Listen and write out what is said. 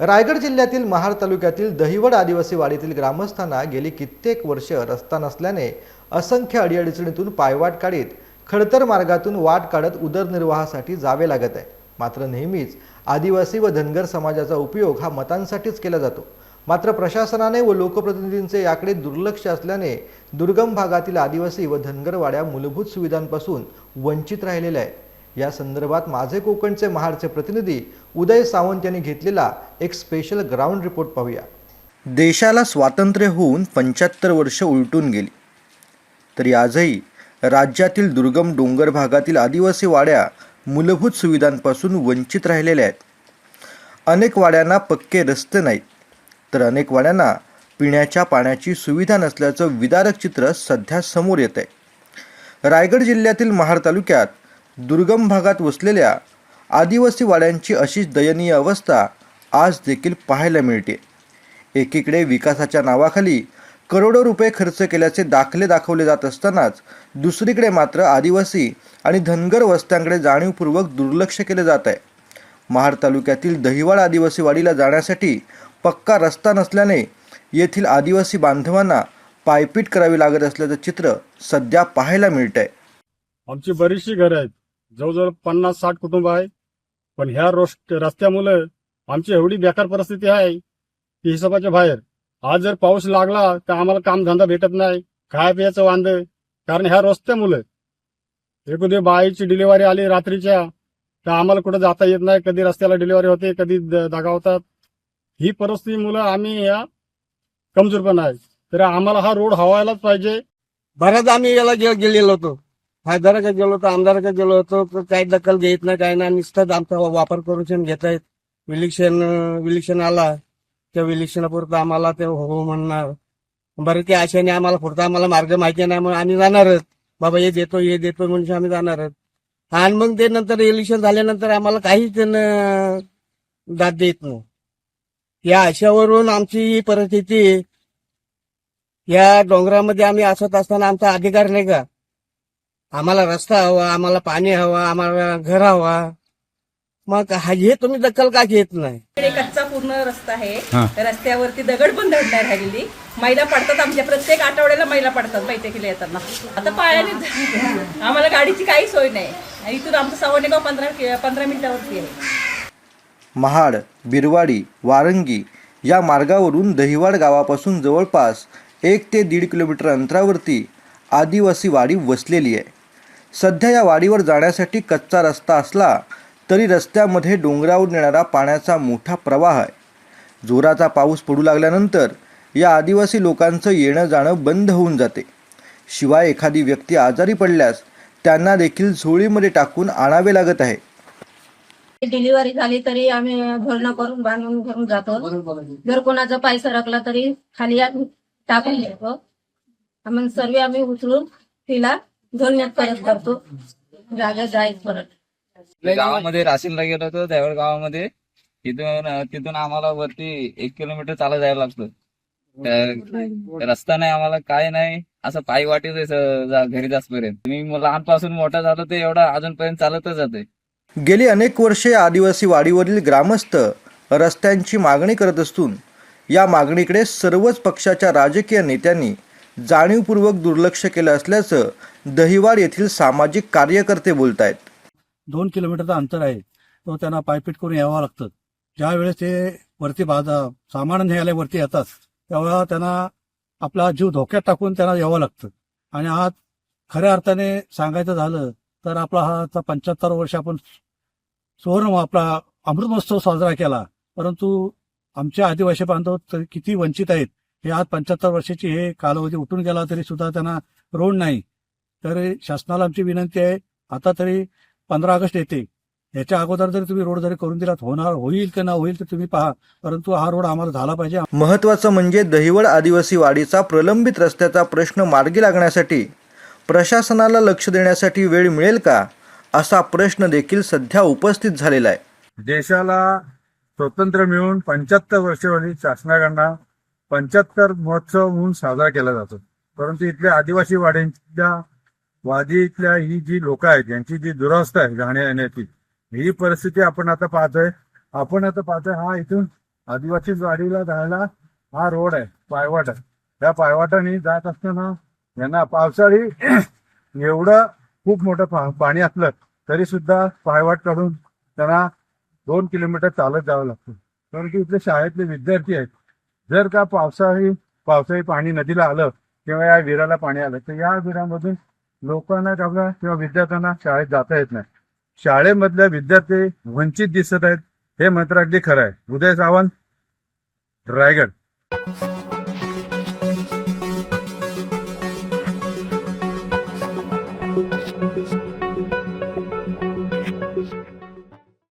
रायगड जिल्ह्यातील महाड तालुक्यातील दहिवड आदिवासी वाडीतील ग्रामस्थांना गेली कित्येक वर्ष रस्ता नसल्याने असंख्य अडीअडचणीतून पायवाट काढीत खडतर मार्गातून वाट काढत उदरनिर्वाहासाठी जावे लागत आहे. मात्र नेहमीच आदिवासी व धनगर समाजाचा उपयोग हा मतांसाठीच केला जातो. मात्र प्रशासनाने व लोकप्रतिनिधींचे याकडे दुर्लक्ष असल्याने दुर्गम भागातील आदिवासी व धनगरवाड्या मूलभूत सुविधांपासून वंचित राहिलेल्या आहेत. या संदर्भात माझे कोकणचे महाडचे प्रतिनिधी उदय सावंत यांनी घेतलेला एक स्पेशल ग्राउंड रिपोर्ट पाहूया. देशाला स्वातंत्र्य होऊन पंच्याहत्तर वर्ष उलटून गेली. तरी आजही राज्यातील दुर्गम डोंगर भागातील आदिवासी वाड्या मूलभूत सुविधांपासून वंचित राहिलेल्या आहेत. अनेक वाड्यांना पक्के रस्ते नाहीत. तर अनेक वाड्यांना पिण्याच्या पाण्याची सुविधा नसल्याचं विदारक चित्र सध्या समोर येत आहे रायगड जिल्ह्यातील महाड तालुक्यात दुर्गम भागात वसलेल्या आदिवासी वाड्यांची अशीच दयनीय अवस्था आज देखील पाहायला मिळते. एकीकडे विकासाच्या नावाखाली करोडो रुपये खर्च केल्याचे दाखले दाखवले जात असतानाच दुसरीकडे मात्र आदिवासी आणि धनगर वस्त्यांकडे जाणीवपूर्वक दुर्लक्ष केले जात आहे. महाड तालुक्यातील दहिवाड आदिवासी वाडीला जाण्यासाठी पक्का रस्ता नसल्याने येथील आदिवासी बांधवांना पायपीट करावी लागत असल्याचं चित्र सध्या पाहायला मिळतंय. आमची बरीचशी घरं आहेत. जवळजवळ पन्नास साठ कुटुंब आहे. पण ह्या रोस्ट रस्त्यामुळे आमची एवढी बेकार परिस्थिती आहे की हिशोबाच्या बाहेर. आज जर पाऊस लागला तर आम्हाला कामधंदा भेटत नाही खाय पियाचं वांद. कारण ह्या रस्त्यामुळे एखादी बाईची डिलिव्हरी आली रात्रीच्या तर आम्हाला कुठं जाता येत नाही. कधी रस्त्याला डिलिव्हरी होते कधी दगावतात. दगा होतात ही आम्ही या कमजोर पण आहे. तर आम्हाला हा रोड हवायलाच पाहिजे. बऱ्याच आम्ही याला गेलेलो होतो. खासदाराकडे गेलो होतो आमदाराकडे गेलो होतो तर काही दखल घेत नाही काही नाही. नुसतंच आमचा वापर करून घेत आहेत. विलिक्शन विलिक्षण आला. त्या विलिक्षणापुरतं आम्हाला ते हो, हो म्हणणार. बरं त्या आशेने आम्हाला पुरता. आम्हाला मार्ग माहिती नाही म्हणून आम्ही जाणारच बाबा हे देतो हे देतो म्हणजे आम्ही जाणारच आणि मग ते नंतर इलेक्शन झाल्यानंतर आम्हाला काहीच त्यानं दाद देत नाही. या आशावरून आमची ही परिस्थिती या डोंगरामध्ये आम्ही असत असताना आमचा अधिकार नाही का? आम्हाला रस्ता हवा आम्हाला पाणी हवा आम्हाला घर हवा. मग हा- तुम्ही दखल का घेत नाही? इकडे कच्चा पूर्ण रस्ता आहे. रस्त्यावरती दगड पण धडणार राहिलेली. महिला पडतात आमच्या प्रत्येक आठवड्याला महिला पडतात बैठकीला येताना. आता पायाने आम्हाला गाडीची काही सोय नाही. इथून आमचं सवनेगाव पंधरा पंधरा मिनिटावरती आहे. महाड बिरवाडी वारंगी या मार्गावरून दहिवाड गावापासून जवळपास एक ते दीड किलोमीटर अंतरावरती आदिवासी वाडी वसलेली आहे. सध्या या वाडीवर जाण्यासाठी कच्चा रस्ता असला तरी रस्त्यामध्ये डोंगरावर नेणारा पाण्याचा मोठा प्रवाह आहे. जोराचा पाऊस पडू लागल्यानंतर या आदिवासी लोकांचं येणं जाणं बंद होऊन जाते. शिवाय एखादी व्यक्ती आजारी पडल्यास त्यांना देखील झोळीमध्ये टाकून आणावे लागत आहे. डिलिव्हरी झाली तरी आम्ही भरणं करून बांधून घेऊन जातो. जर कोणाचा पाय सरकला तरी खाली आम्ही टाकून घेतो. मग सर्व आम्ही उचलून तिला धोरण्यात परत करतो. जागा जायच परत. गावामध्ये राशीनला गेलो होतो देवळ गावामध्ये तिथून तिथून आम्हाला वरती एक किलोमीटर चालत जायला लागतं. रस्ता नाही आम्हाला काय नाही असं पायी वाटेच घरी जासपर्यंत मी म- लहानपासून मोठा झालो ते एवढा अजूनपर्यंत चालतच जाते गेली अनेक वर्षे आदिवासी वाडीवरील ग्रामस्थ रस्त्यांची मागणी करत असून या मागणीकडे सर्वच पक्षाच्या राजकीय नेत्यांनी जाणीवपूर्वक दुर्लक्ष केलं असल्याचं दहिवाड येथील सामाजिक कार्यकर्ते बोलत आहेत दोन किलोमीटरचं अंतर आहे. तो त्यांना पायपीट करून यावं लागतं. ज्या वेळेस ते वरती बाजा सामान न्यायालय वरती येतात तेव्हा त्यांना आपला जीव धोक्यात टाकून त्यांना यावं लागतं. आणि आज खऱ्या अर्थाने सांगायचं झालं तर आपला हा पंच्याहत्तर वर्ष आपण सुवर्ण आपला अमृत महोत्सव साजरा केला. परंतु आमच्या आदिवासी बांधव किती वंचित आहेत. हे आज पंच्याहत्तर वर्षाची हे कालावधी उठून गेला तरी सुद्धा त्यांना रोड नाही. तर शासनाला आमची विनंती आहे आता तरी पंधरा ऑगस्ट येते. याच्या अगोदर जरी तुम्ही रोड जरी करून दिलात होणार होईल की ना होईल तर तुम्ही पहा. परंतु हा रोड आम्हाला झाला पाहिजे. महत्त्वाचं म्हणजे दहिवड आदिवासी वाडीचा प्रलंबित रस्त्याचा प्रश्न मार्गी लागण्यासाठी प्रशासनाला लक्ष देण्यासाठी वेळ मिळेल का असा प्रश्न देखील सध्या उपस्थित झालेला आहे. देशाला स्वतंत्र मिळून पंच्याहत्तर वर्षावरील शासनाकडनं पंच्याहत्तर महोत्सव म्हणून साजरा केला जातो. परंतु इथल्या आदिवासी वाड्यांच्या वादी इथल्या ही जी लोक आहेत यांची जी दुरावस्था आहे जाण्या येण्याची ही परिस्थिती आपण आता पाहतोय. आपण आता पाहतोय हा इथून आदिवासी वाडीला जायला हा रोड आहे पायवाट आहे. त्या पायवाटाने जात असताना यांना पावसाळी एवढं खूप मोठं पा- पाणी असलं तरी सुद्धा पायवाट काढून त्यांना दोन किलोमीटर चालत जावं लागतं. परंतु इथले शाळेतले विद्यार्थी आहेत जर का पावसाळी पावसाळी पाणी नदीला आलं किंवा या विराला पाणी आलं तर या विरामधून लोकांना आपल्या किंवा विद्यार्थ्यांना शाळेत जाता येत नाही. शाळेमधल्या विद्यार्थी वंचित दिसत आहेत हे मात्र अगदी खरं आहे. उदय सावंत रायगड.